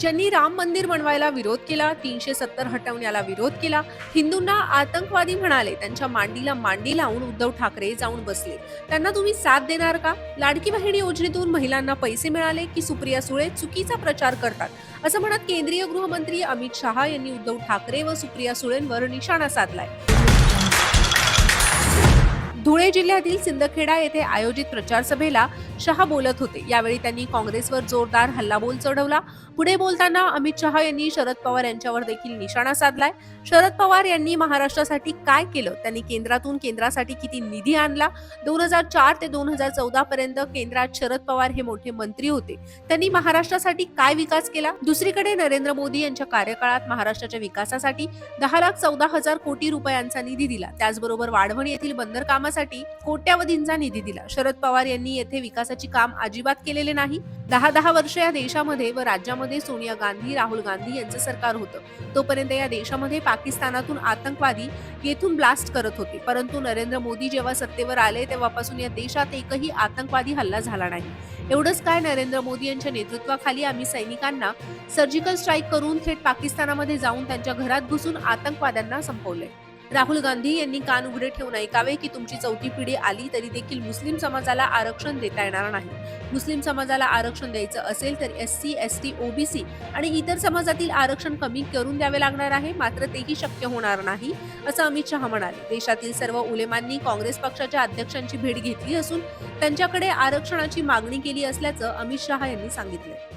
ज्यांनी राम मंदिर बनवायला विरोध केला तीनशे सत्तर हटवण्याला विरोध केला हिंदूंना आतंकवादी म्हणाले त्यांच्या मांडीला मांडी लावून उद्धव ठाकरे जाऊन बसले. त्यांना तुम्ही साथ देणार का? लाडकी बहिणी योजनेतून महिलांना पैसे मिळाले की सुप्रिया सुळे चुकीचा प्रचार करतात? असं म्हणत केंद्रीय गृहमंत्री अमित शहा यांनी उद्धव ठाकरे व सुप्रिया सुळेंवर निशाणा साधलाय. धुळे जिल्ह्यातील सिंदखेडा येथे आयोजित प्रचारसभेला शहा बोलत होते. यावेळी त्यांनी काँग्रेसवर जोरदार हल्लाबोल चढवला. पुढे बोलताना अमित शहा यांनी शरद पवार यांच्यावर देखील निशाणा साधलाय. शरद पवार यांनी महाराष्ट्रासाठी काय केलं? त्यांनी केंद्रातून केंद्रासाठी किती निधी आणला? दोन हजार चार ते दोन हजार चौदा पर्यंत केंद्रात शरद पवार हे मोठे मंत्री होते. त्यांनी महाराष्ट्रासाठी काय विकास केला? दुसरीकडे नरेंद्र मोदी यांच्या कार्यकाळात महाराष्ट्राच्या विकासासाठी दहा लाख चौदा हजार कोटी रुपयांचा निधी दिला. त्याचबरोबर वाढवण येथील बंदर कामासाठी कोट्यावधींचा निधी दिला. शरद पवार यांनी येथे विकासाची काम अजिबात केलेले नाही. दहा दहा वर्ष या देशामध्ये व राज्यामध्ये सोनिया गांधी राहुल गांधी यांचं सरकार होतं. तोपर्यंत या देशामध्ये पाकिस्तानातून आतंकवादी येथून ब्लास्ट करत होते. परंतु नरेंद्र मोदी जेव्हा सत्तेवर आले तेव्हापासून या देशात एकही आतंकवादी हल्ला झाला नाही. एवढंच काय नरेंद्र मोदी यांच्या नेतृत्वाखाली आम्ही सैनिकांना सर्जिकल स्ट्राईक करून थेट पाकिस्तानामध्ये जाऊन त्यांच्या घरात घुसून आतंकवाद्यांना संपवले राहुल गांधी यांनी कान उघडे ठेवून ऐकावे की तुमची चौथी पिढी आली तरी देखील मुस्लिम समाजाला आरक्षण देता येणार नाही. मुस्लिम समाजाला आरक्षण द्यायचं असेल तर S C S T OBC आणि इतर समाजातील आरक्षण कमी करून द्यावे लागणार आहे. मात्र तेही शक्य होणार नाही असं अमित शहा म्हणाले. देशातील सर्व उलेमांनी काँग्रेस पक्षाच्या अध्यक्षांची भेट घेतली असून त्यांच्याकडे आरक्षणाची मागणी केली असल्याचं अमित शहा यांनी सांगितलं.